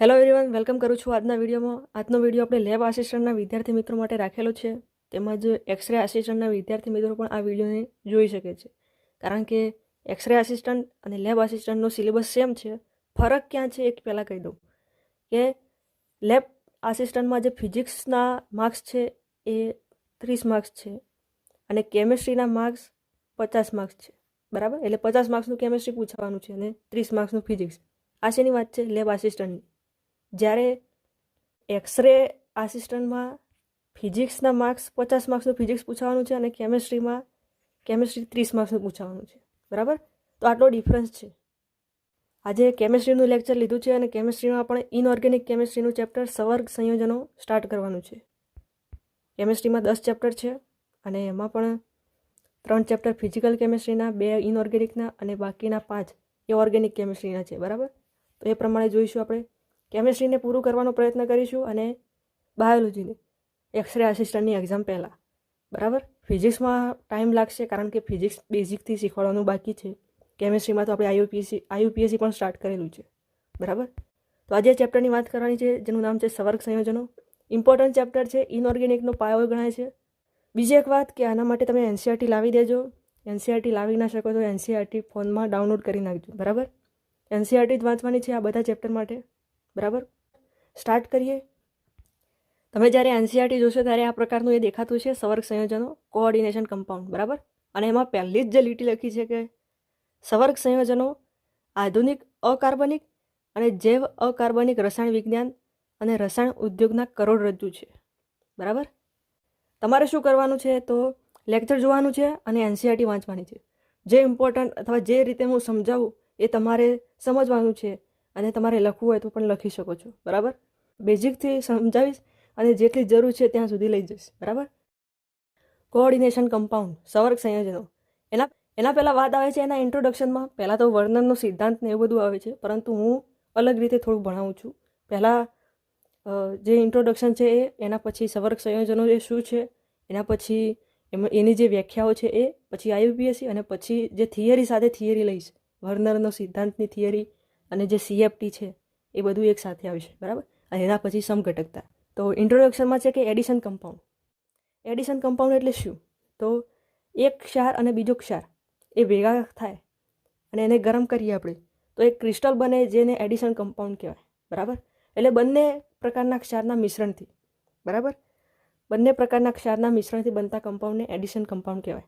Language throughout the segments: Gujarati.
હેલો એવરીવન વેલકમ કરું છું આજના વિડીયોમાં. આજનો વીડિયો આપણે લેબ આસિસ્ટન્ટના વિદ્યાર્થી મિત્રો માટે રાખેલો છે. તેમજ એક્સરે આસિસ્ટન્ટના વિદ્યાર્થી મિત્રો પણ આ વિડીયોને જોઈ શકે છે. કારણ કે એક્સરે આસિસ્ટન્ટ અને લેબ આસિસ્ટન્ટનો સિલેબસ સેમ છે. ફરક ક્યાં છે એક પહેલાં કહી દઉં. કે લેબ આસિસ્ટન્ટમાં જે ફિઝિક્સના માર્ક્સ છે એ ત્રીસ માર્ક્સ છે અને કેમેસ્ટ્રીના માર્ક્સ પચાસ માર્ક્સ છે. બરાબર? એટલે પચાસ માર્ક્સનું કેમેસ્ટ્રી પૂછવાનું છે અને ત્રીસ માર્ક્સનું ફિઝિક્સ. આ શેની વાત છે? લેબ આસિસ્ટન્ટની જ્યારે એક્સરે આસિસ્ટન્ટમાં ફિઝિક્સના માર્ક્સ પચાસ માર્ક્સનું ફિઝિક્સ પૂછવાનું છે અને કેમેસ્ટ્રીમાં કેમેસ્ટ્રી ત્રીસ માર્ક્સનું પૂછવાનું છે. બરાબર? તો આટલો ડિફરન્સ છે. આજે કેમેસ્ટ્રીનું લેક્ચર લીધું છે અને કેમેસ્ટ્રીમાં પણ ઇનઓર્ગેનિક કેમેસ્ટ્રીનું ચેપ્ટર સવર્ગ સંયોજનો સ્ટાર્ટ કરવાનું છે. કેમેસ્ટ્રીમાં દસ ચેપ્ટર છે અને એમાં પણ ત્રણ ચેપ્ટર ફિઝિકલ કેમેસ્ટ્રીના બે ઇનઓર્ગેનિકના અને બાકીના પાંચ એ ઓર્ગેનિક કેમેસ્ટ્રીના છે. બરાબર? તો એ પ્રમાણે જોઈશું આપણે. કેમેસ્ટ્રીને પૂરું કરવાનો પ્રયત્ન કરીશું અને બાયોલોજીને એક્સરે આસિસ્ટન્ટની એક્ઝામ પહેલાં. બરાબર? ફિઝિક્સમાં ટાઈમ લાગશે કારણ કે ફિઝિક્સ બેઝિકથી શીખવાડવાનું બાકી છે. કેમેસ્ટ્રીમાં તો આપણે આઈયુપીએસસી આઈયુપીએસસી પણ સ્ટાર્ટ કરેલું છે. બરાબર? તો આજે ચેપ્ટરની વાત કરવાની છે, જેનું નામ છે સવર્ગ સંયોજનો. ઇમ્પોર્ટન્ટ ચેપ્ટર છે ઇનઓર્ગેનિકનો પાયો ગણાય છે. બીજી એક વાત કે આના માટે તમે એનસીઆરટી લાવી દેજો. એનસીઆરટી લાવી ના શકો તો એનસીઆરટી ફોનમાં ડાઉનલોડ કરી નાખજો. બરાબર? એનસીઆરટી જ વાંચવાની છે આ બધા ચેપ્ટર માટે. બરાબર? સ્ટાર્ટ કરીએ. તમે જ્યારે એનસીઆરટી જોશો ત્યારે આ પ્રકારનું એ દેખાતું છે, સવર્ગ સંયોજનો કોઓર્ડિનેશન કમ્પાઉન્ડ બરાબર? અને એમાં પહેલી જ જે લીટી લખી છે કે સવર્ગ સંયોજનો આધુનિક અકાર્બનિક અને જૈવ અકાર્બનિક રસાયણ વિજ્ઞાન અને રસાયણ ઉદ્યોગના કરોડરજ્જુ છે. બરાબર? તમારે શું કરવાનું છે તો લેક્ચર જોવાનું છે અને એનસીઆરટી વાંચવાની છે. જે ઇમ્પોર્ટન્ટ અથવા જે રીતે હું સમજાવું એ તમારે સમજવાનું છે. અને તમારે લખવું હોય તો પણ લખી શકો છો. બરાબર? બેઝિકથી સમજાવીશ અને જેટલી જરૂર છે ત્યાં સુધી લઈ જઈશ. બરાબર? કોઓર્ડિનેશન કમ્પાઉન્ડ સવર્ગ સંયોજનો. એના એના પહેલાં વાત આવે છે એના ઇન્ટ્રોડક્શનમાં પહેલાં તો વર્ણનનો સિદ્ધાંત ને એવું બધું આવે છે, પરંતુ હું અલગ રીતે થોડું ભણાવું છું. પહેલાં જે ઇન્ટ્રોડક્શન છે એ, એના પછી સવર્ગ સંયોજનો એ શું છે? એના પછી એની જે વ્યાખ્યાઓ છે એ, પછી આઈયુપીએસસી અને પછી જે થિયરી સાથે થિયરી લઈશ. વર્નરનો સિદ્ધાંતની થિયરી અને જે સીએફટી છે, એ બધું એક સાથે આવશે, બરાબર? અને એના પછી સમઘટકતા. તો ઇન્ટ્રોડક્શનમાં છે કે એડિશન કમ્પાઉન્ડ એડિશન કમ્પાઉન્ડ એટલે શું? તો એક ક્ષાર અને બીજો ક્ષાર, એ ભેગા થાય અને એને ગરમ કરીએ આપણે, તો એક ક્રિસ્ટલ બને જેને એડિશન કમ્પાઉન્ડ કહેવાય, બરાબર? એટલે બંને પ્રકારના ક્ષારના મિશ્રણથી, બરાબર? બંને પ્રકારના ક્ષારના મિશ્રણથી બનતા કમ્પાઉન્ડને એડિશન કમ્પાઉન્ડ કહેવાય.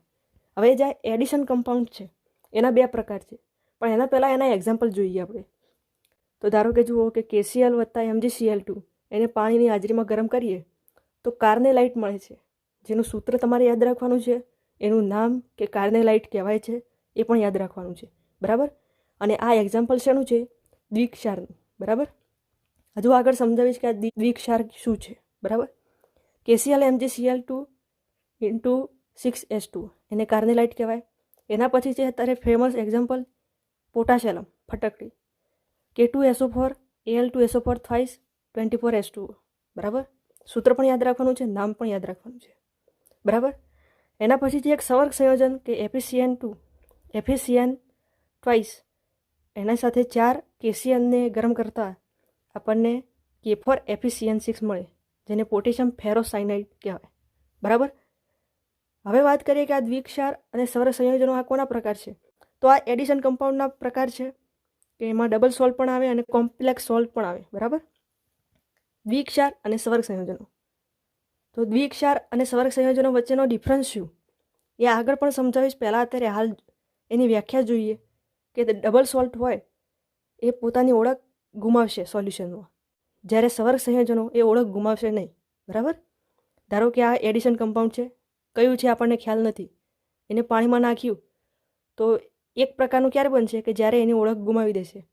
હવે જે એડિશન કમ્પાઉન્ડ છે, એના બે પ્રકાર છે. પણ એના પહેલાં એના એક્ઝામ્પલ જોઈએ આપણે. તો ધારો કે જુઓ કે કેસીએલ વત્તા એમજીસીએલ ટુ, એને પાણીની હાજરીમાં ગરમ કરીએ, તો કાર્ને લાઇટ મળે છે? જેનું સૂત્ર તમારે યાદ રાખવાનું છે, એનું નામ કે કાર્ને લાઇટ કહેવાય છે, એ પણ યાદ રાખવાનું છે. બરાબર? અને આ એક્ઝામ્પલ શેનું છે? દ્વિક્ષારનું. બરાબર? હજુ આગળ સમજાવીશ કે આ દ્વિક્ષાર શું છે? બરાબર? KCL MGCL two into six S two, એને કાર્નેલાઇટ કહેવાય. એના પછી છે અત્યારે ફેમસ એક્ઝામ્પલ પોટાશેલમ ફટકડી. K two SO four L two SO four thrice twenty four S two બરાબર? સૂત્ર પણ યાદ રાખવાનું છે, નામ પણ યાદ રાખવાનું છે. બરાબર? એના પછી જે એક સવર્ગ સંયોજન કે એફિસિયન ટુ એફિસિયન ટ્વાઇસ એના સાથે ચાર કેસિયનને ગરમ કરતાં આપણને કે ફોર એફિસિયન સિક્સ મળે, જેને પોટેશિયમ ફેરોસાઇનાઇડ કહેવાય. બરાબર? હવે વાત કરીએ કે આ દ્વિક્ષાર અને સવર્ગ સંયોજનો આ કોના પ્રકાર છે? તો આ એડિશન કમ્પાઉન્ડના પ્રકાર છે. કે એમાં ડબલ સોલ્ટ પણ આવે અને કોમ્પ્લેક્સ સોલ્વ પણ આવે, બરાબર? દ્વિક્ષાર અને સ્વર્ગ સંયોજનો. તો દ્વિક્ષાર અને સ્વર્ગ સંયોજનો વચ્ચેનો ડિફરન્સ શું? એ આગળ પણ સમજાવીશ. પહેલાં અત્યારે હાલ એની વ્યાખ્યા જોઈએ કે ડબલ સોલ્ટ હોય એ પોતાની ઓળખ ગુમાવશે સોલ્યુશનમાં જ્યારે સ્વર્ગ સંયોજનો એ ઓળખ ગુમાવશે નહીં, બરાબર? ધારો કે આ એડિશન કમ્પાઉન્ડ છે, કયું છે આપણને ખ્યાલ નથી. એને પાણીમાં નાખ્યું તો એક પ્રકારનું ક્યારે બનશે કે જ્યારે એની ઓળખ ગુમાવી દેશે?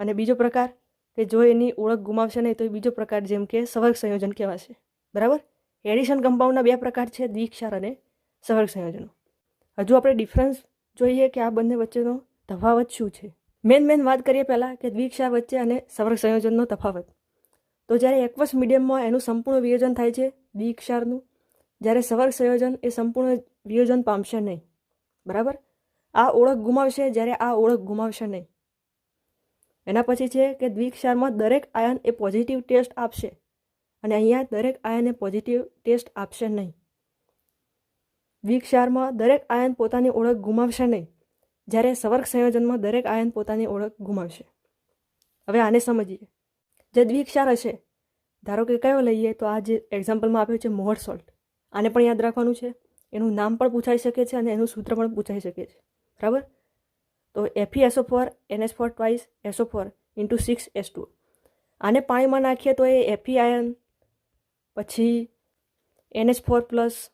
અને બીજો પ્રકાર કે જો એની ઓળખ ગુમાવશે નહીં તો એ બીજો પ્રકાર જેમ કે સવર્ગ સંયોજન કહેવાશે. બરાબર? એડિશન કમ્પાઉન્ડના બે પ્રકાર છે દ્વિક્ષાર અને સવર્ગ સંયોજનો. હજુ આપણે ડિફરન્સ જોઈએ કે આ બંને વચ્ચેનો તફાવત શું છે? મેન મેન વાત કરીએ પહેલાં કે દ્વિક્ષાર વચ્ચે અને સવર્ગ સંયોજનનો તફાવત. તો જ્યારે એકવસ મીડિયમમાં એનું સંપૂર્ણ વિયોજન થાય છે દ્વિક્ષારનું જ્યારે સવર્ગ સંયોજન એ સંપૂર્ણ વિયોજન પામશે નહીં. બરાબર? આ ઓળખ ગુમાવશે જ્યારે આ ઓળખ ગુમાવશે નહીં. એના પછી છે કે દ્વિક્ષારમાં દરેક આયન એ પોઝિટિવ ટેસ્ટ આપશે અને અહીંયા દરેક આયન એ પોઝિટિવ ટેસ્ટ આપશે નહીં. દ્વિક્ષારમાં દરેક આયન પોતાની ઓળખ ગુમાવશે નહીં જ્યારે સવર્ગ સંયોજનમાં દરેક આયન પોતાની ઓળખ ગુમાવશે. હવે આને સમજીએ. જે દ્વિક્ષાર હશે, ધારો કે કયો લઈએ તો આ જે એક્ઝામ્પલમાં આપ્યું છે મોહર સોલ્ટ. આને પણ યાદ રાખવાનું છે. એનું નામ પણ પૂછાઈ શકે છે અને એનું સૂત્ર પણ પૂછાઈ શકે છે. બરાબર? તો Fe SO four NS four twice SO four into six S two આને પાણીમાં નાખીએ તો એ એફી આયન પછી એનએચ ફોર પ્લસ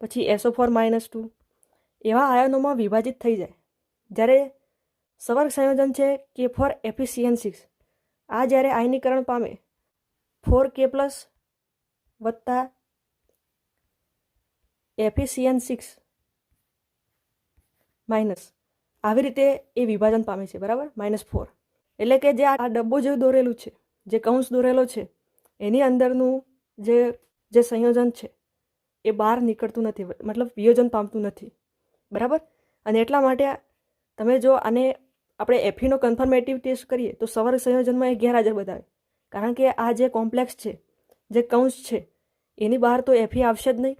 પછી એસો ફોર માઇનસ ટુ એવા આયનોમાં વિભાજિત થઈ જાય. જ્યારે સવર્ગ સંયોજન છે કે ફોર એફિસિયન સિક્સ આ જ્યારે આયનીકરણ પામે ફોર કે પ્લસ વત્તા એફિસિયન સિક્સ માઇનસ. આવી રીતે એ વિભાજન પામે છે, બરાબર? Minus four. એટલે કે જે આ ડબ્બો જે દોરેલું છે, જે કૌંસ દોરેલો છે, એની અંદરનું જે જે સંયોજન છે, એ બહાર નીકળતું નથી મતલબ વિયોજન પામતું નથી. બરાબર? અને એટલા માટે તમે જો આને આપણે એફીનો કન્ફર્મેટિવ ટેસ્ટ કરીએ, તો સવર્ગ સંયોજનમાં એ ગેરહાજર બતાવે. કારણ કે આ જે કોમ્પ્લેક્સ છે, જે કૌંસ છે, એની બહાર તો એફી આવશે જ નહીં.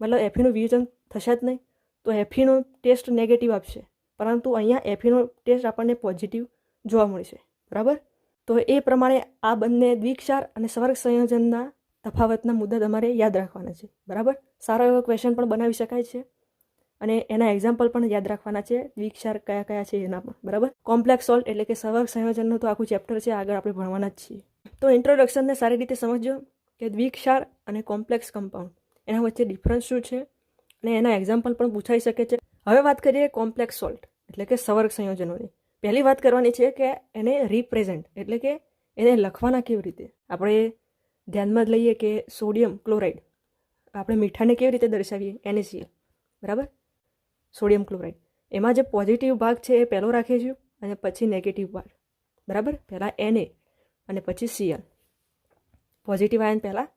મતલબ એફીનું વિયોજન થશે જ નહીં. તો એફીનો ટેસ્ટ નેગેટિવ આપશે. પરંતુ અહીંયા એફીનો ટેસ્ટ આપણને પોઝિટિવ જોવા મળશે. બરાબર? તો એ પ્રમાણે આ બંને દ્વિક્ષાર અને સ્વર્ગ સંયોજનના તફાવતના મુદ્દા તમારે યાદ રાખવાના છે. બરાબર? સારો એવો ક્વેશ્ચન પણ બનાવી શકાય છે. અને એના એક્ઝામ્પલ પણ યાદ રાખવાના છે. દ્વિક્ષાર કયા કયા છે એના પણ. બરાબર? કોમ્પ્લેક્સ સોલ્ટ એટલે કે સવર્ગ સંયોજનનું તો આખું ચેપ્ટર છે, આગળ આપણે ભણવાના જ છીએ. તો ઇન્ટ્રોડક્શનને સારી રીતે સમજો કે દ્વિક્ષાર અને કોમ્પ્લેક્સ કમ્પાઉન્ડ એના વચ્ચે ડિફરન્સ શું છે? અને એના એક્ઝામ્પલ પણ પૂછાઈ શકે છે. હવે વાત કરીએ કોમ્પ્લેક્સ સોલ્ટ એટલે કે સવર્ગ સંયોજનોની. પહેલી વાત કરવાની છે કે એને રિપ્રેઝેન્ટ એટલે કે એને લખવાના કેવી રીતે? આપણે ધ્યાનમાં જ લઈએ કે સોડિયમ ક્લોરાઇડ આપણે મીઠાને કેવી રીતે દર્શાવીએ? એનએસીએલ બરાબર? સોડિયમ ક્લોરાઇડ એમાં જે પોઝિટિવ ભાગ છે એ પહેલો રાખીશું અને પછી નેગેટિવ ભાગ, બરાબર? પહેલાં એનએ અને પછી સીએલ પોઝિટિવ આયન પહેલાં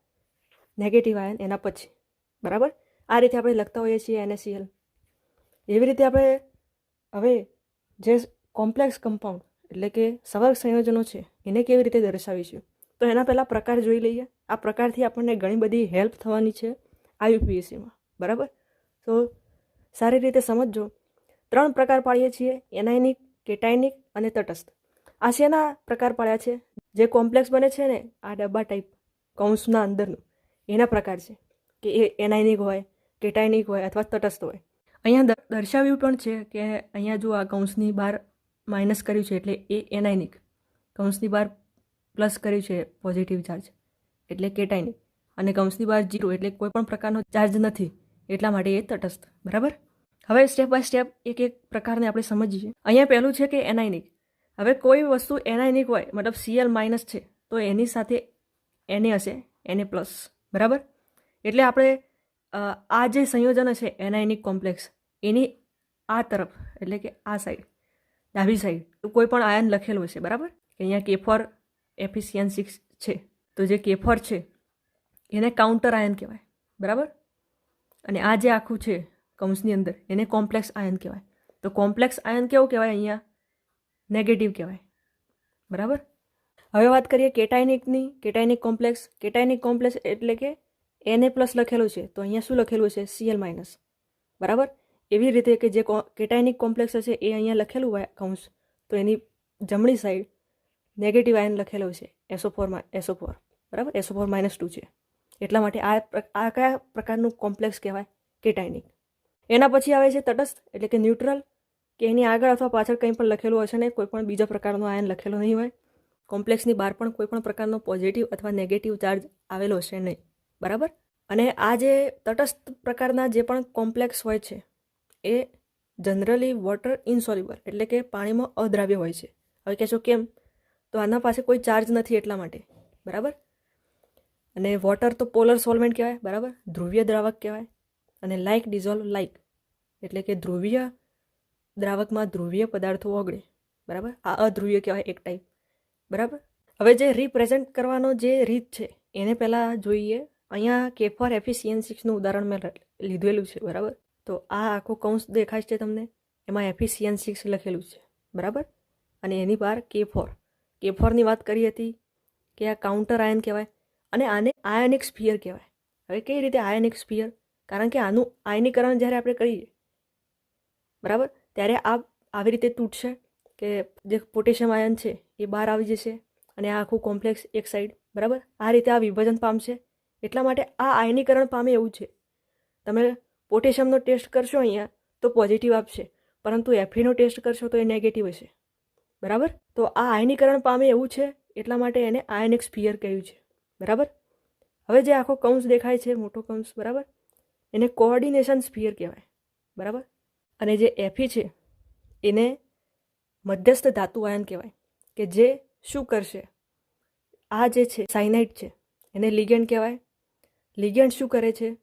નેગેટિવ આયન એના પછી, બરાબર? આ રીતે આપણે લખતા હોઈએ છીએ એનએસીએલ એવી રીતે આપણે હવે જે કોમ્પ્લેક્સ કમ્પાઉન્ડ એટલે કે સવર્ગ સંયોજનો છે, એને કેવી રીતે દર્શાવીશું? તો એના પહેલાં પ્રકાર જોઈ લઈએ. આ પ્રકારથી આપણને ઘણી બધી હેલ્પ થવાની છે આયુપીએસસીમાં બરાબર? તો સારી રીતે સમજજો. ત્રણ પ્રકાર પાડીએ છીએ, એનાયનિક, કેટાયનિક અને તટસ્થ. આ શેના પ્રકાર પાડ્યા છે? જે કોમ્પ્લેક્સ બને છે ને, આ ડબ્બા ટાઈપ કૌંસના અંદરનું. એના પ્રકાર છે કે એ એનાયનિક હોય કેટાયનિક હોય અથવા તટસ્થ હોય. અહીંયા દર્શાવ્યું પણ છે કે અહીંયા જો આ કૌંસની બહાર માઇનસ કર્યું છે એટલે એ એનાઇનિક. કૌંસની બહાર પ્લસ કર્યું છે પોઝિટિવ ચાર્જ, એટલે કેટાઇનિક. અને કૌંસની બહાર જીરો એટલે કોઈ પણ પ્રકારનો ચાર્જ નથી, એટલા માટે એ તટસ્થ. બરાબર? હવે સ્ટેપ બાય સ્ટેપ એક એક પ્રકારને આપણે સમજીએ. અહીંયા પહેલું છે કે એનાઇનિક. હવે કોઈ વસ્તુ એનાઇનિક હોય, મતલબ સીએલ માઇનસ છે, તો એની સાથે એને હશે, એને પ્લસ. બરાબર? એટલે આપણે આ જે સંયોજન હશે એનાયનિક કોમ્પ્લેક્સ. એની આ તરફ, એટલે કે આ સાઈડ ડાબી સાઈડ કોઈ પણ આયન લખેલું છે બરાબર? કે અહીંયા કેફર એફિસિયન સિક્સ છે. તો જે કેફર છે, એને કાઉન્ટર આયન કહેવાય, બરાબર? અને આ જે આખું છે, કૌંસની અંદર, એને કોમ્પ્લેક્સ આયન કહેવાય. તો કોમ્પ્લેક્સ આયન કેવું કહેવાય અહીંયા? નેગેટિવ કહેવાય, બરાબર? હવે વાત કરીએ કેટાયનિકની. કેટાઇનિક કોમ્પ્લેક્સ, કેટાયનિક કોમ્પ્લેક્સ એટલે કે એને પ્લસ લખેલું છે, તો અહીંયા શું લખેલું છે? સીએલ માઇનસ બરાબર? એવી રીતે કે જે કેટાયનિક કોમ્પ્લેક્સ હશે, એ અહીંયા લખેલું હોય કૌંસ તો એની જમણી સાઈડ નેગેટિવ આયન લખેલો છે એસો ફોરમાં એસો ફોર બરાબર? એસો ફોર માઇનસ ટુ છે. એટલા માટે આ આ કયા પ્રકારનું કોમ્પ્લેક્સ કહેવાય? કેટાયનિક. એના પછી આવે છે તટસ્થ, એટલે કે ન્યુટ્રલ કે એની આગળ અથવા પાછળ કંઈ પણ લખેલું હશે ને, કોઈ પણ બીજા પ્રકારનું આયન લખેલું નહીં હોય. કોમ્પ્લેક્સની બહાર પણ કોઈ પણ પ્રકારનો પોઝિટિવ અથવા નેગેટિવ ચાર્જ આવેલો હશે નહીં. બરાબર? અને આ જે તટસ્થ પ્રકારના જે પણ કોમ્પ્લેક્સ હોય છે, એ જનરલી વોટર ઇન્સોલ્યુબલ એટલે કે પાણીમાં અદ્રાવ્ય હોય છે. હવે કહેશો કેમ? તો આના પાસે કોઈ ચાર્જ નથી એટલા માટે. બરાબર? અને વોટર તો પોલર સોલ્વેન્ટ કહેવાય, બરાબર? ધ્રુવીય દ્રાવક કહેવાય. અને લાઇક ડિઝોલ્વ લાઇક એટલે કે ધ્રુવીય દ્રાવકમાં ધ્રુવીય પદાર્થો ઓગળે. બરાબર? આ અધ્રુવીય કહેવાય એક ટાઈપ બરાબર? હવે જે રિપ્રેઝેન્ટ કરવાનો જે રીત છે, એને પહેલાં જોઈએ અહીંયા કે ફોર સિક્સનું ઉદાહરણ મેં લીધેલું છે, બરાબર? તો આ આખો કૌંસ દેખાય છે તમને? એમાં એફિસિયન સિક્સ લખેલું છે, બરાબર? અને એની બહાર કે ફોર કે ફોરની વાત કરી હતી કે આ કાઉન્ટર આયન કહેવાય, અને આને આયનિક સ્ફિયર કહેવાય. હવે કઈ રીતે આયનિક સ્ફિયર કારણ કે આનું આયનીકરણ જ્યારે આપણે કરીએ, બરાબર? ત્યારે આ આવી રીતે તૂટશે કે જે પોટેશિયમ આયન છે એ બહાર આવી જશે અને આ આખું કોમ્પ્લેક્સ એક સાઈડ બરાબર? આ રીતે આ વિભાજન પામશે એટલા માટે આ આયનીકરણ પામે એવું છે. તમે પોટેશિયમનો ટેસ્ટ કરશો અહીંયા તો પોઝિટિવ આપશે, પરંતુ એફીનો ટેસ્ટ કરશો તો એ નેગેટિવ હશે. બરાબર? તો આ આયનીકરણ પામે એવું છે, એટલા માટે એને આયનિક સ્ફિયર કહ્યું છે. બરાબર? હવે જે આખો કૌંસ દેખાય છે, મોટો કૌંસ, બરાબર? એને કોઓર્ડિનેશન સ્ફિયર કહેવાય. બરાબર? અને જે એફી છે, એને મધ્યસ્થ ધાતુ આયન કહેવાય, કે જે શું કરશે? આ જે છે સાઇનાઇટ છે, એને લિગેન્ડ કહેવાય લિગેન્ડ શું કરે છે?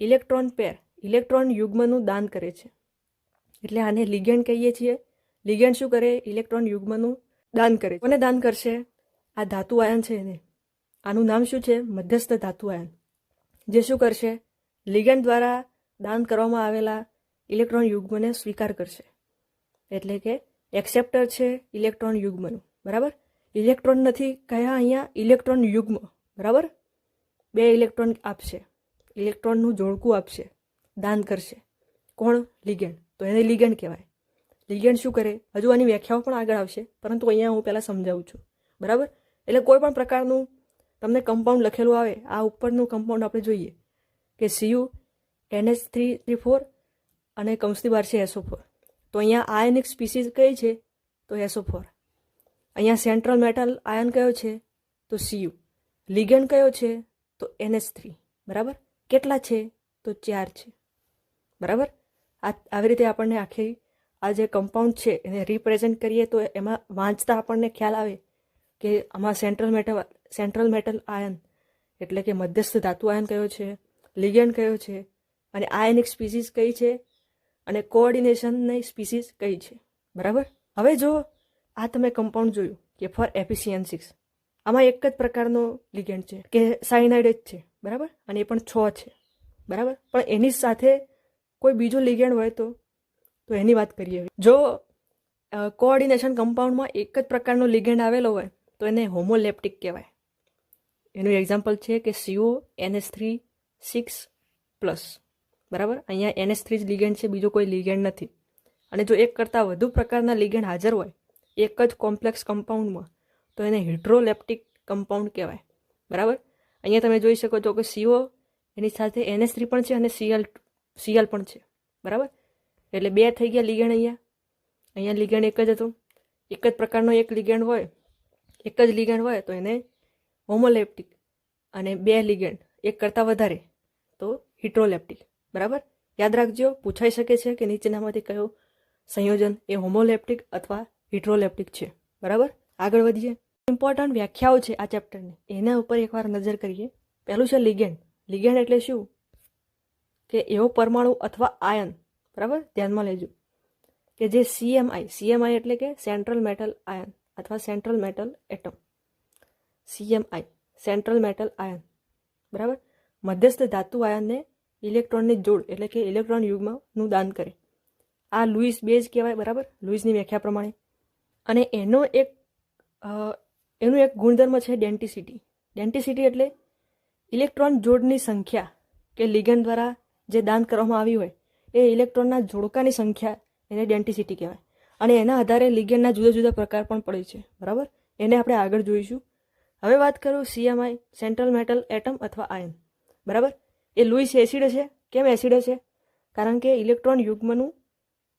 ઇલેક્ટ્રોન પેર, ઇલેક્ટ્રોન યુગ્મનું દાન કરે છે. એટલે આને લિગેન્ડ કહીએ છીએ. લિગેન્ડ શું કરે? ઇલેક્ટ્રોન યુગ્મનું દાન કરે કોને દાન કરશે? આ ધાતુ આયન છે એને. આનું નામ શું છે? મધ્યસ્થ ધાતુ આયન. જે શું કરશે? લિગેન્ડ દ્વારા દાન કરવામાં આવેલા ઇલેક્ટ્રોન યુગ્મને સ્વીકાર કરશે. એટલે કે એક્સેપ્ટર છે ઇલેક્ટ્રોન યુગ્મનું. બરાબર? ઇલેક્ટ્રોન નથી. કયા અહીંયા? ઇલેક્ટ્રોન યુગ્મ. બરાબર? બે ઇલેક્ટ્રોન આપશે. ઇલેક્ટ્રોનનું જોડકું આપશે. દાન કરશે. કોણ? લિગેન્ડ. તો એને લિગેન્ડ કહેવાય. લિગેન્ડ શું કરે? હજુ આની વ્યાખ્યાઓ પણ આગળ આવશે, પરંતુ અહીંયા હું પહેલાં સમજાવું છું. બરાબર? એટલે કોઈ પણ પ્રકારનું તમને કમ્પાઉન્ડ લખેલું આવે, આ ઉપરનું કમ્પાઉન્ડ આપણે જોઈએ કે CU NH three three four અને કંસની બાર છે એસો ફોર તો અહીંયા આયનિક સ્પીસીસ કઈ છે? તો એસો ફોર અહીંયા સેન્ટ્રલ મેટલ આયન કયો છે? તો સીયુ લિગેન્ડ કયો છે? તો એનએચ થ્રી બરાબર? કેટલા છે? તો ચાર છે. બરાબર? આ, આવી રીતે આપણને આખી આ જે કમ્પાઉન્ડ છે એને રિપ્રેઝેન્ટ કરીએ તો એમાં વાંચતા આપણને ખ્યાલ આવે કે આમાં central metal central metal ion એટલે કે મધ્યસ્થ ધાતુ આયન કયો છે લિગેન્ડ કયો છે અને આયનિક સ્પીસીસ કઈ છે અને કોઓર્ડિનેશનની સ્પીસીસ કઈ છે. બરાબર? હવે જો આ તમે કમ્પાઉન્ડ જોયું કે ફોર એફિસિયન સિક્સ આમાં એક જ પ્રકારનો લિગેન્ડ છે કે સાયનાઇડ જ છે, બરાબર? અને એ પણ છ છે, બરાબર? પણ એની સાથે કોઈ બીજો લિગેન્ડ હોય તો તો એની વાત કરીએ. જો કોઓર્ડિનેશન કમ્પાઉન્ડમાં એક જ પ્રકારનો લિગેન્ડ આવેલો હોય, તો એને હોમોલેપ્ટિક કહેવાય. એનું એક્ઝામ્પલ છે કે CO NS three six plus બરાબર? અહીંયા એનએસ થ્રી જ લિગેન્ડ છે, બીજો કોઈ લિગેન્ડ નથી. અને જો એક કરતાં વધુ પ્રકારના લિગેન્ડ હાજર હોય, એક જ કોમ્પ્લેક્સ કમ્પાઉન્ડમાં તો એને હિડ્રોલેપ્ટિક કમ્પાઉન્ડ કહેવાય. બરાબર? અહીંયા તમે જોઈ શકો છો કે સીઓ એની સાથે એનએસ થ્રી પણ છે અને સીએલ સીએલ પણ છે. બરાબર? એટલે બે થઈ ગયા લિગેન્ડ અહીંયા. અહીંયા લિગેન્ડ એક જ હતો. એક જ પ્રકારનો એક લિગેન્ડ હોય, એક જ લિગેન્ડ હોય તો એને હોમોલેપ્ટિક અને બે લિગેન્ડ એક કરતાં વધારે તો હિટ્રોલેપ્ટિક બરાબર? યાદ રાખજો, પૂછાઈ શકે છે કે નીચેનામાંથી કયો સંયોજન એ હોમોલેપ્ટિક અથવા હિટ્રોલેપ્ટિક છે. બરાબર? આગળ વધીએ. ઇમ્પોર્ટન્ટ વ્યાખ્યાઓ છે આ ચેપ્ટરની એના ઉપર એકવાર નજર કરીએ. પહેલું છે લિગેન્ડ લિગેન્ડ એટલે શું? કે એવો પરમાણુ અથવા આયન બરાબર? ધ્યાનમાં લેજો. કે જે સીએમઆઈ સીએમઆઈ એટલે કે સેન્ટ્રલ મેટલ આયન અથવા central metal atom CMI central metal ion બરાબર? મધ્યસ્થ ધાતુ આયનને ઇલેક્ટ્રોનની જોડ, એટલે કે ઇલેક્ટ્રોન યુગમાંનું દાન કરે. આ લુઈસ બેઝ કહેવાય, બરાબર? લુઈસની વ્યાખ્યા પ્રમાણે. અને એનો એક એનું એક ગુણધર્મ છે ડેન્ટિસિટી. ડેન્ટિસિટી એટલે ઇલેક્ટ્રોન જોડની સંખ્યા કે લિગન દ્વારા જે દાન કરવામાં આવી હોય, એ ઇલેક્ટ્રોનના જોડકાની સંખ્યા એને ડેન્ટિસિટી કહેવાય. અને એના આધારે લિગેનના જુદા જુદા પ્રકાર પણ પડે છે. બરાબર? એને આપણે આગળ જોઈશું. હવે વાત કરું સીએમઆઈ, સેન્ટ્રલ મેટલ એટમ અથવા આયન. બરાબર? એ લુઈસ એસિડ છે. કેમ એસિડ છે? કારણ કે ઇલેક્ટ્રોન યુગ્મનું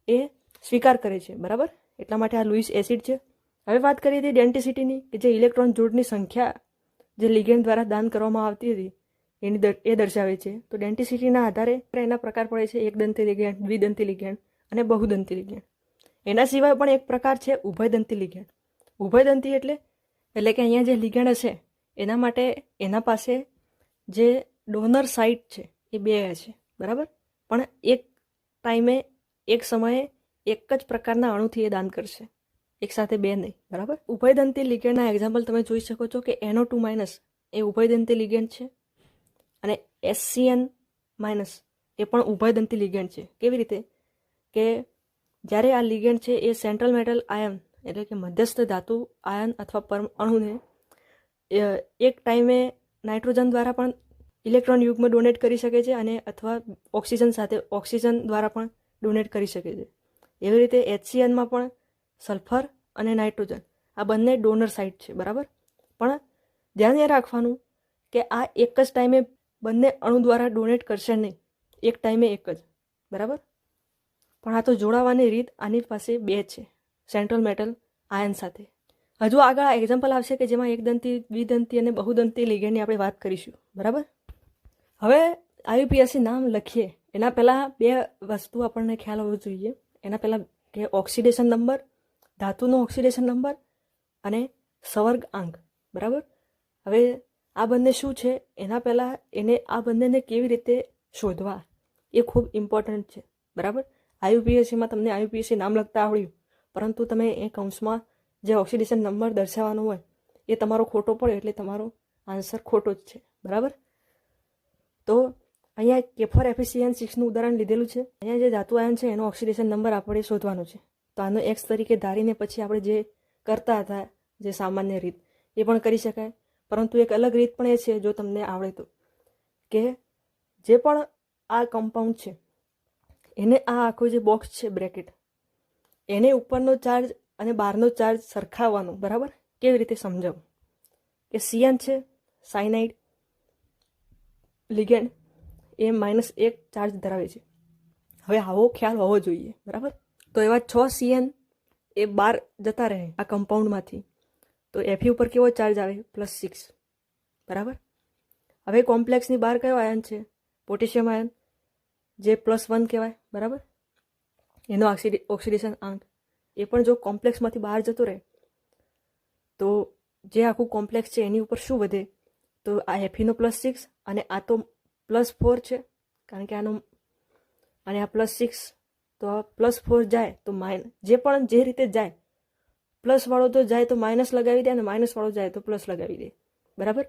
એ સ્વીકાર કરે છે. બરાબર? એટલા માટે આ લુઈસ એસિડ છે. હવે વાત કરીએ હતી ડેન્ટિસિટીની કે જે ઇલેક્ટ્રોન જોડની સંખ્યા જે લિગેન્ડ દ્વારા દાન કરવામાં આવતી હતી, એની એ દર્શાવે છે. તો ડેન્ટિસિટીના આધારે એના પ્રકાર પડે છે એકદંતી લિગેન્ડ દ્વિદંતી લિગેન્ડ અને બહુદંતી લિગેન્ડ એના સિવાય પણ એક પ્રકાર છે ઉભયદંતી લિગેન્ડ ઉભયદંતી એટલે એટલે કે અહીંયા જે લિગેન્ડ હશે, એના માટે એના પાસે જે ડોનર સાઇટ છે, એ બે છે. બરાબર? પણ એક ટાઈમે એક સમયે એક જ પ્રકારના અણુથી એ દાન કરશે. એક સાથે બે નહીં, બરાબર? ઉભયદંતી લિગેન્ડના એક્ઝામ્પલ તમે જોઈ શકો છો કે એનો ટુ માઇનસ એ ઉભયદંતી લિગેન્ડ છે અને એસસીએન માઇનસ એ પણ ઉભયદંતી લિગેન્ડ છે. કેવી રીતે? કે જ્યારે આ લિગેન્ડ છે એ સેન્ટ્રલ મેટલ આયન એટલે કે મધ્યસ્થ ધાતુ આયન અથવા પરમ અણુને એક ટાઈમે નાઇટ્રોજન દ્વારા પણ ઇલેક્ટ્રોન યુગમાં ડોનેટ કરી શકે છે અને અથવા ઓક્સિજન સાથે ઓક્સિજન દ્વારા પણ ડોનેટ કરી શકે છે. એવી રીતે એચસીએનમાં પણ સલ્ફર અને નાઇટ્રોજન. આ બંને ડોનર સાઇટ છે, બરાબર? પણ ધ્યાન એ રાખવાનું કે આ એક જ ટાઈમે બંને અણુ દ્વારા ડોનેટ કરશે નહીં. એક ટાઈમે એક જ, બરાબર? પણ આ તો જોડાવાની રીત આની પાસે બે છે સેન્ટ્રલ મેટલ આયન સાથે. હજુ આગળ આ એક્ઝામ્પલ આવશે કે જેમાં એકદંતી દ્વિદંતી અને બહુદંતી લિગેન્ડની આપણે વાત કરીશું, બરાબર? હવે આયુપીએસસી નામ લખીએ. એના પહેલાં બે વસ્તુ આપણને ખ્યાલ હોવો જોઈએ. એના પહેલાં કે ઓક્સિડેશન નંબર ધાતુનો ઓક્સિડેશન નંબર અને સવર્ગ આંક બરાબર? હવે આ બંને શું છે? એના પહેલાં એને આ બંનેને કેવી રીતે શોધવા? એ ખૂબ ઇમ્પોર્ટન્ટ છે. બરાબર? આયુપીએસસીમાં તમને આયુપીએસસી નામ લખતા આવડ્યું. પરંતુ તમે એ કૌંસમાં જે ઓક્સિડેશન નંબર દર્શાવવાનો હોય, એ તમારો ખોટો પડે એટલે તમારો આન્સર ખોટો જ છે. બરાબર? તો અહીંયા કેફર એફિસિયન સિક્સનું ઉદાહરણ લીધેલું છે. અહીંયા જે ધાતુ આયન છે, એનો ઓક્સિડેશન નંબર આપણે શોધવાનો છે. તો એક્સ તરીકે ધારીને પછી આપણે જે કરતા હતા, જે સામાન્ય રીત, એ પણ કરી શકાય. પરંતુ એક અલગ રીત પણ એ છે જો તમને આવડે તો, કે જે પણ આ કમ્પાઉન્ડ છે, એને આ આખો જે બોક્સ છે બ્રેકેટ એને ઉપરનો ચાર્જ અને બહારનો ચાર્જ સરખાવવાનો, બરાબર? કેવી રીતે સમજાવું? કે સિયાન છે સાયનાઇડ લિગેન્ડ એ માઇનસ એક ચાર્જ ધરાવે છે. હવે આવો ખ્યાલ હોવો જોઈએ, બરાબર? તો એવા છ સીએન એ બહાર જતા રહે આ કમ્પાઉન્ડમાંથી. તો એફી ઉપર કેવો ચાર્જ આવે? પ્લસ સિક્સ બરાબર? હવે કોમ્પ્લેક્સની બહાર કયો આયન છે? પોટેશિયમ આયન, જે પ્લસ વન કહેવાય. બરાબર? એનો ઓક્સિડે ઓક્સિડેશન આંક એ પણ જો કોમ્પ્લેક્સમાંથી બહાર જતો રહે, તો જે આખું કોમ્પ્લેક્સ છે એની ઉપર શું વધે? તો આ એફીનો પ્લસ સિક્સ અને આ તો પ્લસ ફોર છે, કારણ કે આનો, અને આ પ્લસ સિક્સ તો આ પ્લસ ફોર જાય તો માઇન જે પણ જે રીતે જાય પ્લસ વાળો તો જાય તો માઇનસ લગાવી દે અને માઇનસ વાળો જાય તો પ્લસ લગાવી દે. બરાબર?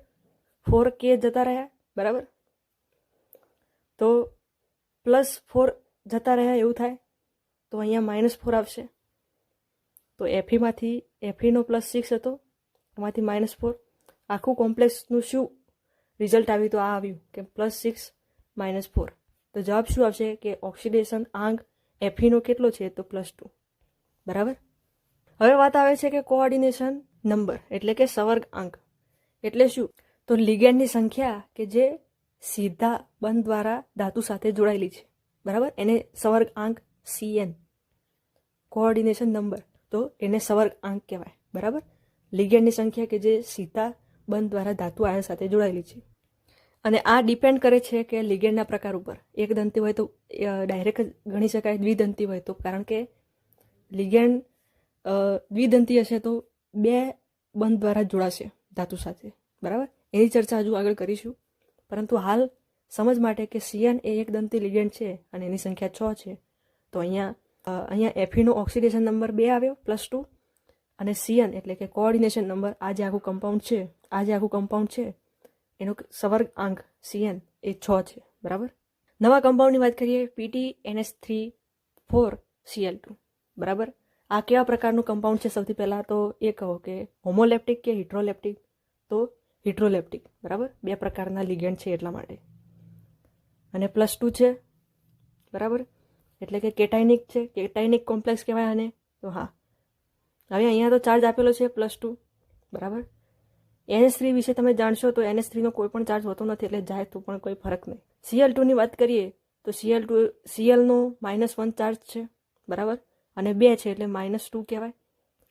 ફોર કે જતા રહ્યા, બરાબર? તો પ્લસ ફોર જતા રહ્યા એવું થાય, તો અહીંયા માઇનસ ફોર આવશે. તો એફીમાંથી એફીનો પ્લસ સિક્સ હતો, એમાંથી માઇનસ ફોર આખું કોમ્પ્લેક્સનું શું રિઝલ્ટ આવ્યું તો આ આવ્યું, કે પ્લસ સિક્સ માઇનસ ફોર તો જવાબ શું આવશે? કે ઓક્સિડેશન આંક એફીનો કેટલો છે? તો પ્લસ ટુ બરાબર? હવે વાત આવે છે કે કોઓર્ડિનેશન નંબર એટલે કે સવર્ગ આંક એટલે શું? તો લિગેન્ડની સંખ્યા કે જે સીધા બંધ દ્વારા ધાતુ સાથે જોડાયેલી છે. બરાબર? એને સવર્ગ આંક સીએન કોઓર્ડિનેશન નંબર તો એને સવર્ગ આંક કહેવાય. બરાબર? લિગેન્ડની સંખ્યા કે જે સીધા બંધ દ્વારા ધાતુ આયન સાથે જોડાયેલી છે. અને આ ડિપેન્ડ કરે છે કે લિગેન્ડના પ્રકાર ઉપર. એક દંતી હોય તો ડાયરેક્ટ ગણી શકાય, દ્વિદંતી હોય તો. કારણ કે લિગેન્ડ દ્વિદંતી હશે તો બે બંધ દ્વારા જોડાશે ધાતુ સાથે. બરાબર? એની ચર્ચા હજુ આગળ કરીશું. પરંતુ હાલ સમજ માટે કે સીએન એ એક દંતી લિગેન્ડ છે અને એની સંખ્યા છ છે. તો અહીંયા અહીંયા એફીનો ઓક્સિડેશન નંબર બે આવ્યો પ્લસ ટુ અને સીએન એટલે કે કોઓર્ડિનેશન નંબર આ જે આખું કમ્પાઉન્ડ છે, આ જે આખું કમ્પાઉન્ડ છે એનો સવર્ગ આંક સીએન એ છ છે, બરાબર? નવા કમ્પાઉન્ડની વાત કરીએ PT NS three four CL two બરાબર? આ કેવા પ્રકારનું કમ્પાઉન્ડ છે? સૌથી પહેલાં તો એ કહો કે હોમોલેપ્ટિક કે હિટ્રોલેપ્ટિક તો હિટ્રોલેપ્ટિક બરાબર? બે પ્રકારના લિગેન્ડ છે એટલા માટે. અને પ્લસ ટુ છે, બરાબર? એટલે કે કેટાઇનિક છે. કેટાઇનિક કોમ્પ્લેક્સ કહેવાય આને. તો હા. હવે અહીંયા તો ચાર્જ આપેલો છે પ્લસ ટુ બરાબર? એનએસ વિશે તમે જાણશો તો એનએસ થ્રીનો કોઈ પણ ચાર્જ હોતો નથી એટલે જાય તો પણ કોઈ ફરક નહીં. સીએલ ટુની વાત કરીએ તો સીએલ ટુ સીએલનો માઇનસ વન ચાર્જ છે, બરાબર? અને બે છે એટલે માઇનસ ટુ કહેવાય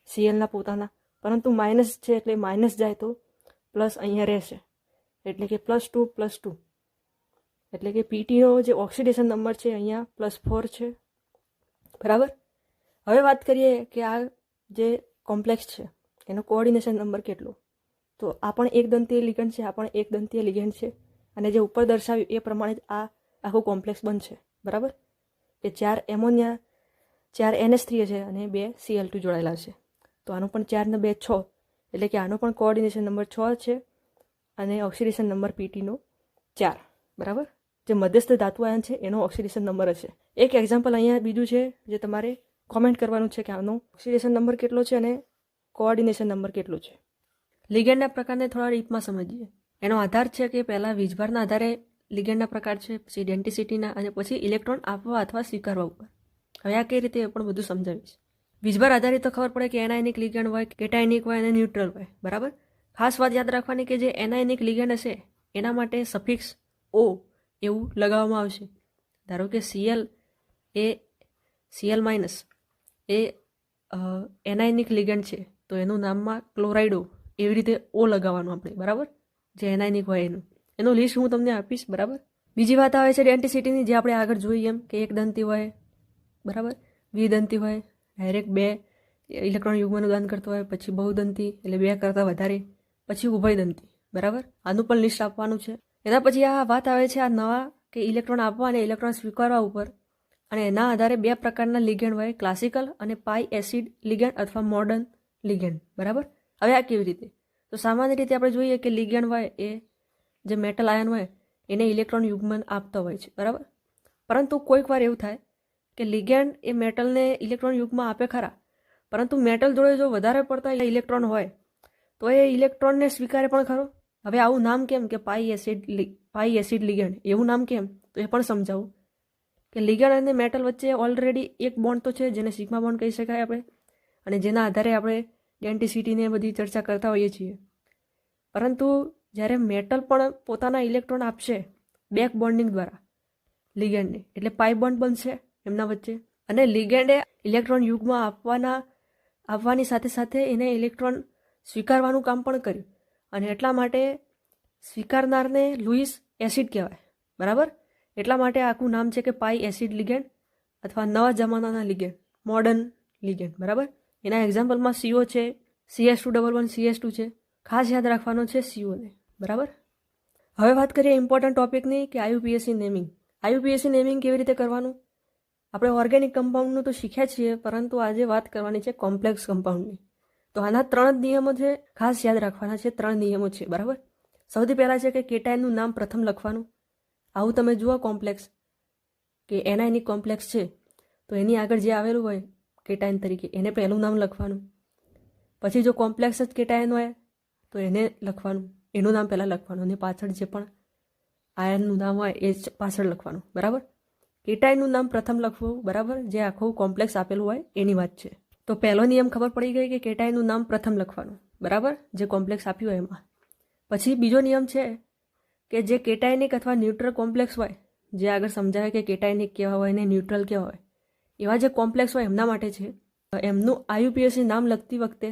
સીએલના પોતાના. પરંતુ માઇનસ છે એટલે માઇનસ જાય તો પ્લસ અહીંયા રહેશે. એટલે કે પ્લસ ટુ પ્લસ ટુ એટલે કે પીટીનો જે ઓક્સિડેશન નંબર છે અહીંયા પ્લસ ફોર છે, બરાબર? હવે વાત કરીએ કે આ જે કોમ્પ્લેક્સ છે, એનો કોઓર્ડિનેશન નંબર કેટલો? તો આ પણ એક દંતીય લિગન્ડ છે, આ પણ એક દંતીય લિગેન્ડ છે. અને જે ઉપર દર્શાવ્યું એ પ્રમાણે જ આ આખું કોમ્પ્લેક્સ બનશે બરાબર? કે ચાર એમોનિયા, ચાર એનએસ થ્રી છે અને બે સીએલ ટુ જોડાયેલા છે. તો આનું પણ ચાર ને બે છ. એટલે કે આનો પણ કોઓર્ડિનેશન નંબર છ છે અને ઓક્સિડેશન નંબર પીટીનો ચાર. બરાબર? જે મધ્યસ્થ ધાતુ આયન છે, એનો ઓક્સિડેશન નંબર હશે. એક એક્ઝામ્પલ અહીંયા બીજું છે, જે તમારે કોમેન્ટ કરવાનું છે કે આનો ઓક્સિડેશન નંબર કેટલો છે અને કોઓર્ડિનેશન નંબર કેટલો છે. લિગેન્ડના પ્રકારને થોડા ડીપમાં સમજીએ. એનો આધાર છે કે પહેલાં વીજભારના આધારે લિગેન્ડના પ્રકાર છે, પછી ડેન્ટિસિટીના અને પછી ઇલેક્ટ્રોન આપવા અથવા સ્વીકારવા ઉપર. હવે આ કઈ રીતે એ પણ બધું સમજાવીશ. વીજભાર આધારિત તો ખબર પડે કે એનાયનિક લિગેન્ડ હોય કેટાયનિક હોય અને ન્યુટ્રલ હોય, બરાબર? ખાસ વાત યાદ રાખવાની કે જે એનાયનિક લિગેન્ડ હશે, એના માટે સફિક્સ ઓ એવું લગાવવામાં આવશે. ધારો કે સીએલ એ સીએલ માઇનસ એ એનાયનિક લિગેન્ડ છે, તો એનું નામમાં ક્લોરાઇડો એવી રીતે ઓ લગાવવાનું આપણે, બરાબર? જે એનાયનિક હોય એનું. એનું લિસ્ટ હું તમને આપીશ, બરાબર? બીજી વાત આવે છે ડેન્ટિસિટીની જે આપણે આગળ જોઈએ એમ કે એક દંતી હોય, બરાબર? દ્વિદંતી હોય ડાયરેક્ટ બે ઇલેક્ટ્રોન યુગ્મનું દાન કરતો હોય, પછી બહુદંતી એટલે બે કરતાં વધારે, પછી ઉભયદંતી બરાબર? આનું પણ લિસ્ટ આપવાનું છે. એના પછી આ વાત આવે છે આ નવા કે ઇલેક્ટ્રોન આપવા અને ઇલેક્ટ્રોન સ્વીકારવા ઉપર. અને એના આધારે બે પ્રકારના લિગેન્ડ હોય ક્લાસિકલ અને પાઈ એસિડ લિગેન્ડ અથવા મોડર્ન લિગેન્ડ બરાબર? હવે આ કેવી રીતે? તો સામાન્ય રીતે આપણે જોઈએ કે લિગેન્ડ હોય એ જે મેટલ આયન હોય, એને ઇલેક્ટ્રોન યુગ્મન આપતો હોય છે, બરાબર? પરંતુ કોઈક વાર એવું થાય કે લિગેન્ડ એ મેટલને ઇલેક્ટ્રોન યુગમાં આપે ખરા, પરંતુ મેટલ જોડે જો વધારે પડતા ઇલેક્ટ્રોન હોય, તો એ ઇલેક્ટ્રોનને સ્વીકારે પણ ખરો? હવે આવું નામ કેમ કે pi acid pi acid ligand એવું નામ કેમ? તો એ પણ સમજાવું. કે લિગેન્ડ અને મેટલ વચ્ચે ઓલરેડી એક બોન્ડ તો છે, જેને સિગ્મા બોન્ડ કહી શકાય આપણે, અને જેના આધારે આપણે ડેન્ટિસિટીને બધી ચર્ચા કરતા હોઈએ છીએ. પરંતુ જ્યારે મેટલ પણ પોતાના ઇલેક્ટ્રોન આપશે બેક બોન્ડિંગ દ્વારા લિગેન્ડને એટલે પાઈ બોન્ડ બનશે એમના વચ્ચે. અને લિગેન્ડે ઇલેક્ટ્રોન યુગમાં આપવાના, આપવાની સાથે સાથે એને ઇલેક્ટ્રોન સ્વીકારવાનું કામ પણ કર્યું. અને એટલા માટે સ્વીકારનારને લુઈસ એસિડ કહેવાય. બરાબર? એટલા માટે આખું નામ છે કે પાઈ એસિડ લિગેન્ડ અથવા નવા જમાનાના લિગેન્ડ મોડર્ન લિગેન્ડ બરાબર? એના એક્ઝામ્પલમાં સીઓ છે CS two double one CS two છે. ખાસ યાદ રાખવાનો છે સીઓને બરાબર? હવે વાત કરીએ ઇમ્પોર્ટન્ટ ટોપિકની કે આયુપીએસસી નેમિંગ આયુપીએસસી નેમિંગ કેવી રીતે કરવાનું? આપણે ઓર્ગેનિક કમ્પાઉન્ડનું તો શીખ્યા છીએ, પરંતુ આજે વાત કરવાની છે કોમ્પ્લેક્સ કમ્પાઉન્ડની તો આના ત્રણ જ નિયમો છે, ખાસ યાદ રાખવાના છે, ત્રણ નિયમો છે. બરાબર? સૌથી પહેલાં છે કે કેટાયનનું નામ પ્રથમ લખવાનું. આવું તમે જુઓ કોમ્પ્લેક્સ કે એનઆઈની કોમ્પ્લેક્સ છે. તો એની આગળ જે આવેલું હોય કેટાઇન તરીકે, એને પહેલું નામ લખવાનું. પછી જો કોમ્પ્લેક્સ જ કેટાયન હોય, તો એને લખવાનું. એનું નામ પહેલાં લખવાનું અને પાછળ જે પણ આયનનું નામ હોય, એ જ પાછળ લખવાનું. બરાબર? કેટાયનનું નામ પ્રથમ લખવું, બરાબર? જે આખું કોમ્પ્લેક્સ આપેલું હોય, એની વાત છે. તો પહેલો નિયમ ખબર પડી ગઈ કે કેટાયનનું નામ પ્રથમ લખવાનું. બરાબર? જે કોમ્પ્લેક્સ આપ્યું હોય એમાં. પછી બીજો નિયમ છે કે જે કેટાયનિક અથવા ન્યુટ્રલ કોમ્પ્લેક્સ હોય, જે આગળ સમજાવે કે કેટાયનિક કેવા હોય ને ન્યુટ્રલ કેવા હોય એવા જે કોમ્પ્લેક્સ હોય એમના માટે છે. એમનું આયુપીએસસી નામ લખતી વખતે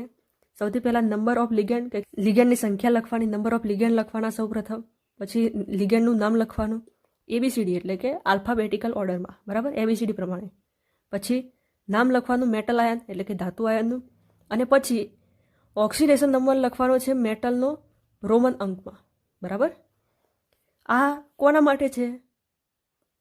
સૌથી પહેલાં નંબર ઓફ લિગેન્ડ કે લિગેન્ડની સંખ્યા લખવાની નંબર ઓફ લિગેન્ડ લખવાના સૌ પ્રથમ, પછી લિગેન્ડનું નામ લખવાનું એબીસીડી એટલે કે આલ્ફાબેટિકલ ઓર્ડરમાં બરાબર? એબીસીડી પ્રમાણે. પછી નામ લખવાનું મેટલ આયન એટલે કે ધાતુ આયનનું અને પછી ઓક્સિડેશન નંબર લખવાનો છે મેટલનો રોમન અંકમાં, બરાબર? આ કોના માટે છે?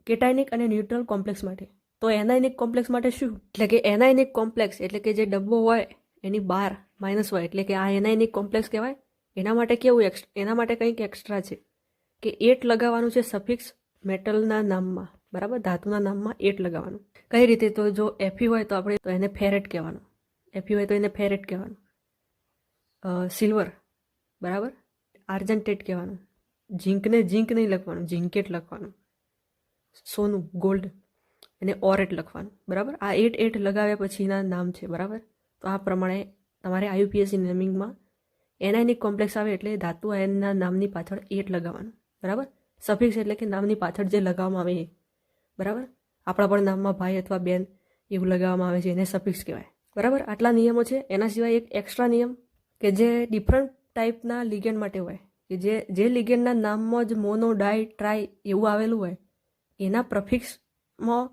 કેટાઇનિક અને ન્યુટ્રલ કોમ્પ્લેક્સ માટે. તો એનાઇનિક કોમ્પ્લેક્સ માટે શું? એટલે કે એનાઇનિક કોમ્પ્લેક્સ એટલે કે જે ડબ્બો હોય, એની બાર માઇનસ હોય, એટલે કે આ એનાઇનિક કોમ્પ્લેક્સ કહેવાય. એના માટે કેવું એક્સ એના માટે કંઈક એક્સ્ટ્રા છે. કે એટ લગાવવાનું છે સફિક્સ મેટલના નામમાં, બરાબર? ધાતુના નામમાં એટ લગાવવાનું. કઈ રીતે? તો જો એફી હોય તો આપણે તો એને ફેરેટ કહેવાનું. એફી હોય તો એને ફેરેટ કહેવાનું. સિલ્વર બરાબર? આર્જન્ટેટ કહેવાનું. ઝીંકને ઝીંક નહીં લખવાનું ઝીંકેટ લખવાનું. સોનું ગોલ્ડ એને ઓરેટ લખવાનું, બરાબર? આ એટ એટ લગાવ્યા પછીના નામ છે, બરાબર? તો આ પ્રમાણે તમારે આયુપીએસસી નેમિંગમાં એનાયનિક કોમ્પ્લેક્સ આવે એટલે ધાતુ આયનના નામની પાછળ એટ લગાવવાનું, બરાબર? સફિક્સ એટલે કે નામની પાછળ જે લગાવવામાં આવે એ, બરાબર? આપણા પણ નામમાં ભાઈ અથવા બેન એવું લગાવવામાં આવે છે, એને સફિક્સ કહેવાય, બરાબર? આટલા નિયમો છે, એના સિવાય એક એક્સ્ટ્રા નિયમ કે જે ડિફરન્ટ ટાઈપના લિગેન્ડ માટે હોય, કે જે જે લિગેન્ડના નામમાં જ મોનો ડાય ટ્રાય એવું આવેલું હોય, એના પ્રફિક્સમાં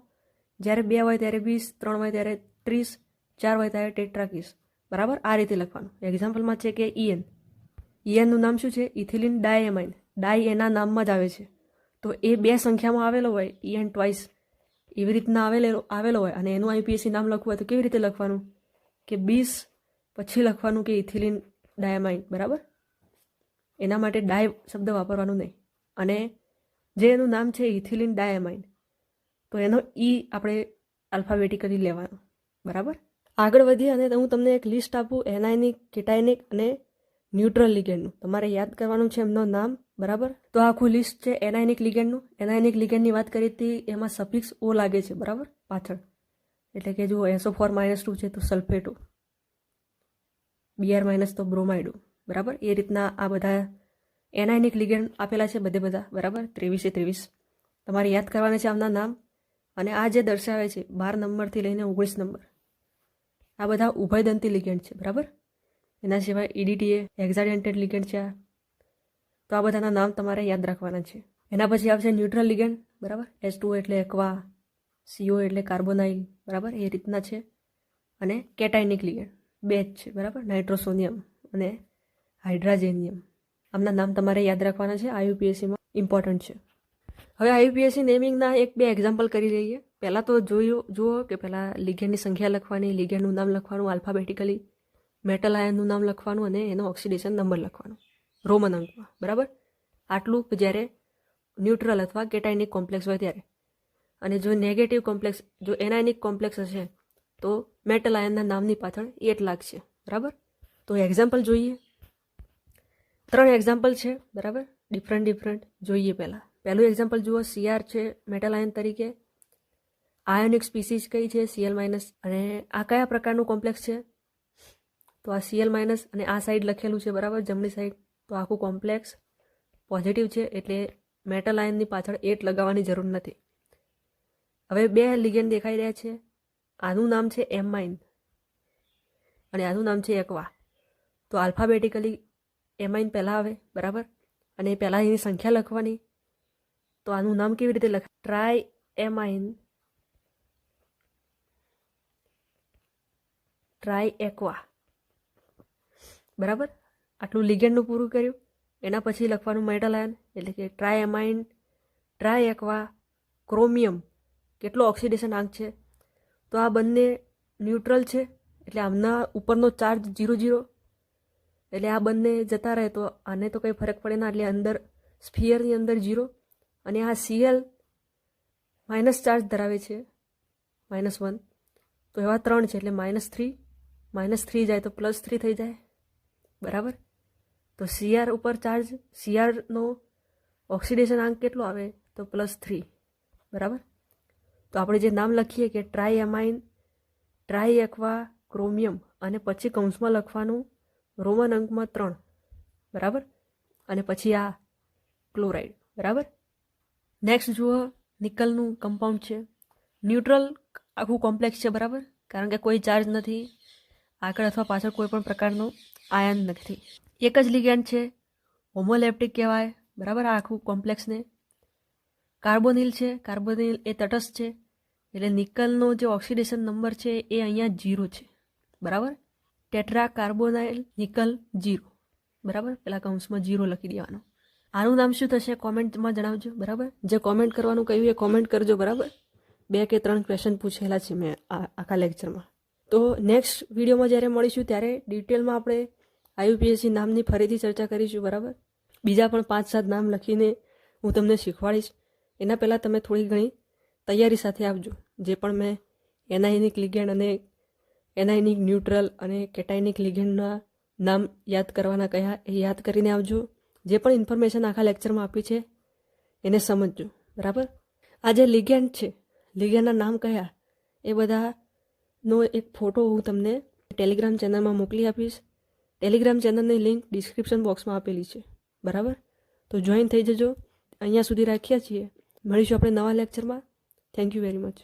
જ્યારે બે હોય ત્યારે વીસ, ત્રણ હોય ત્યારે ત્રીસ, ચાર હોય ત્યારે ટેટ્રાકીસ. બરાબર? આ રીતે લખવાનું. એક્ઝામ્પલમાં છે કે ઈએન. ઈએનનું નામ શું છે? ઇથિલિન ડાયએમાઇન. ડાય એના નામમાં જ આવે છે. તો એ બે સંખ્યામાં આવેલો હોય, ઈએન ટ્વાઇસ એવી રીતના આવેલો આવેલો હોય અને એનું આઈપીએસસી નામ લખવું હોય તો કેવી રીતે લખવાનું? કે બીસ પછી લખવાનું કે ઇથિલિન ડાયમાઇન બરાબર? એના માટે ડાય શબ્દ વાપરવાનું નહીં. અને જે એનું નામ છે ઇથિલિન ડાયમાઇન તો એનો ઈ આપણે આલ્ફાબેટિકલી લેવાનો. બરાબર? આગળ વધીએ અને હું તમને એક લિસ્ટ આપું એનાયનિક કેટાયનિક અને ન્યુટ્રલ લિગેન્ડનું તમારે યાદ કરવાનું છે એમનું નામ, બરાબર? તો આખું લિસ્ટ છે એનાયનિક લિગેન્ડનું એનાયનિક લિગેન્ડની વાત કરી હતી એમાં સફિક્સ ઓ લાગે છે, બરાબર? પાછળ. એટલે કે જો એસો ફોર માઇનસ ટુ છે તો સલ્ફેટો બીઆર માઇનસ તો બ્રોમાઇડો બરાબર? એ રીતના આ બધા એનાયનિક લિગેન્ડ આપેલા છે, બધે બધા. બરાબર? ત્રેવીસે ત્રેવીસ. તમારે યાદ કરવાના છે આમના નામ. અને આ જે દર્શાવે છે, બાર નંબરથી લઈને ઓગણીસ નંબર, આ બધા ઉભયદંતી લિગેન્ડ છે, બરાબર? એના સિવાય ઈડીટીએ એક્ઝાડેન્ટેડ લિગેન્ડ છે આ. તો આ બધાના નામ તમારે યાદ રાખવાના છે. એના પછી આવશે ન્યુટ્રલ લિગેન્ડ, બરાબર? એસ ટુ એટલે એક્વા સીઓ એટલે કાર્બોનાઇલ, બરાબર? એ રીતના છે. અને કેટાઇનિક લિગેન્ડ, બે જ છે, બરાબર? નાઇટ્રોસોનિયમ અને હાઇડ્રાજેનિયમ. આમના નામ તમારે યાદ રાખવાના છે આયુપીએસસીમાં ઇમ્પોર્ટન્ટ છે. હવે આઈપીએસસી નેમિંગના એક બે એક્ઝામ્પલ કરી લઈએ. પહેલાં તો જોયું જુઓ કે પહેલાં લિગેન્ડની સંખ્યા લખવાની, લિગેન્ડનું નામ લખવાનું આલ્ફાબેટિકલી મેટલ આયનનું નામ લખવાનું અને એનો ઓક્સિડેશન નંબર લખવાનો. રોમન અંકમાં, બરાબર? આટલું જ્યારે ન્યુટ્રલ અથવા કેટાયનિક કોમ્પ્લેક્સ હોય ત્યારે. અને જો નેગેટિવ કોમ્પ્લેક્સ જો એનાયનિક કોમ્પ્લેક્સ હશે, તો મેટલ આયનના નામની પાછળ એટ લાગશે બરાબર? તો એક્ઝામ્પલ જોઈએ. ત્રણ એક્ઝામ્પલ છે, બરાબર? ડિફરન્ટ ડિફરન્ટ જોઈએ પહેલાં. પહેલું એક્ઝામ્પલ જુઓ સીઆર છે મેટલ આયન તરીકે આયોનિક સ્પીસીસ કઈ છે? સીએલ માઇનસ અને આ કયા પ્રકારનું કોમ્પ્લેક્સ છે? તો આ સીએલ માઇનસ અને આ સાઈડ લખેલું છે, બરાબર? જમણી સાઈડ તો આખું કોમ્પ્લેક્સ પોઝિટિવ છે, એટલે મેટલ આયનની પાછળ એટ લગાવવાની જરૂર નથી. હવે બે લિગેન્ડ દેખાઈ રહ્યા છે. આનું નામ છે એમ માઇન અને આનું નામ છે એકવા. તો આલ્ફાબેટિકલી એમાઇન પહેલાં આવે, બરાબર? અને પહેલાં એની સંખ્યા લખવાની. તો આનું નામ કેવી રીતે લખ ટ્રાય એમાઇન ટ્રાય એકવા બરાબર આટલું લિગેન્ડનું પૂરું કર્યું એના પછી લખવાનું મેટલ આયન એટલે કે tri amine tri aqua chromium કેટલો ઓક્સિડેશન આંક છે તો આ બંને ન્યુટ્રલ છે એટલે આમના ઉપરનો ચાર્જ જીરો જીરો એટલે આ બંને જતા રહે તો આને તો કંઈ ફરક પડે ના એટલે અંદર સ્ફિયરની અંદર જીરો અને આ સીએલ માઇનસ ચાર્જ ધરાવે છે, માઇનસ વન. તો એવા ત્રણ છે, એટલે માઇનસ થ્રી. માઇનસ થ્રી જાય તો પ્લસ થ્રી થઈ જાય. બરાબર? તો સીઆર ઉપર ચાર્જ, સીઆરનો ઓક્સિડેશન આંક કેટલો આવે? તો પ્લસ થ્રી. બરાબર? તો આપણે જે નામ લખીએ કે tri amine tri aqua chromium અને પછી કૌંસમાં લખવાનું રોમન અંકમાં ત્રણ. બરાબર? અને પછી આ ક્લોરાઇડ. બરાબર? નેક્સ્ટ જુઓ, નિકલનું કમ્પાઉન્ડ છે. ન્યુટ્રલ આખું કોમ્પ્લેક્સ છે, બરાબર? કારણ કે કોઈ ચાર્જ નથી. આગળ અથવા પાછળ કોઈ પણ પ્રકારનો આયન નથી. એક જ લિગેન્ડ છે. હોમોલેપ્ટિક કહેવાય, બરાબર? આ આખું કોમ્પ્લેક્સને કાર્બોનિલ છે. કાર્બોનિલ એ તટસ્થ છે. એટલે નિકલનો જે ઓક્સિડેશન નંબર છે, એ અહીંયા જીરો છે. બરાબર? ટેટ્રા કાર્બોનાઇલ નિકલ જીરો બરાબર? પેલા કૌંસમાં જીરો લખી દેવાનો. આનું નામ શું થશે? કોમેન્ટમાં જણાવજો, બરાબર? જે કોમેન્ટ કરવાનું કહ્યું એ કોમેન્ટ કરજો, બરાબર? બે કે ત્રણ ક્વેશ્ચન પૂછેલા છે મેં આખા લેક્ચરમાં તો નેક્સ્ટ વિડીયોમાં જ્યારે મળીશું, ત્યારે ડિટેલમાં આપણે આઈયુપીએસસી નામની ફરીથી ચર્ચા કરીશું, બરાબર? બીજા પણ પાંચ સાત નામ લખીને હું તમને શીખવાડીશ. એના પહેલાં તમે થોડી ઘણી તૈયારી સાથે આપજો જે પણ મેં એનઆઈનિક લિગેન્ડ અને એનાઇનિક ન્યુટ્રલ અને કેટાઇનિક લિગેન્ડના નામ યાદ કરવાના કયા એ યાદ કરીને આવજો. જે પણ ઇન્ફોર્મેશન આખા લેક્ચરમાં આપી છે, એને સમજજો. બરાબર? આ જે લિગેન્ડ છે લિગેન્ડના નામ કયા? એ બધાનો એક ફોટો હું તમને ટેલિગ્રામ ચેનલમાં મોકલી આપીશ. ટેલિગ્રામ ચેનલની લિંક ડિસ્ક્રિપ્શન બોક્સમાં આપેલી છે. બરાબર? તો જોઈન થઈ જજો. અહીંયા સુધી રાખ્યા છીએ. મળીશું આપણે નવા લેક્ચરમાં થેન્ક યુ વેરી મચ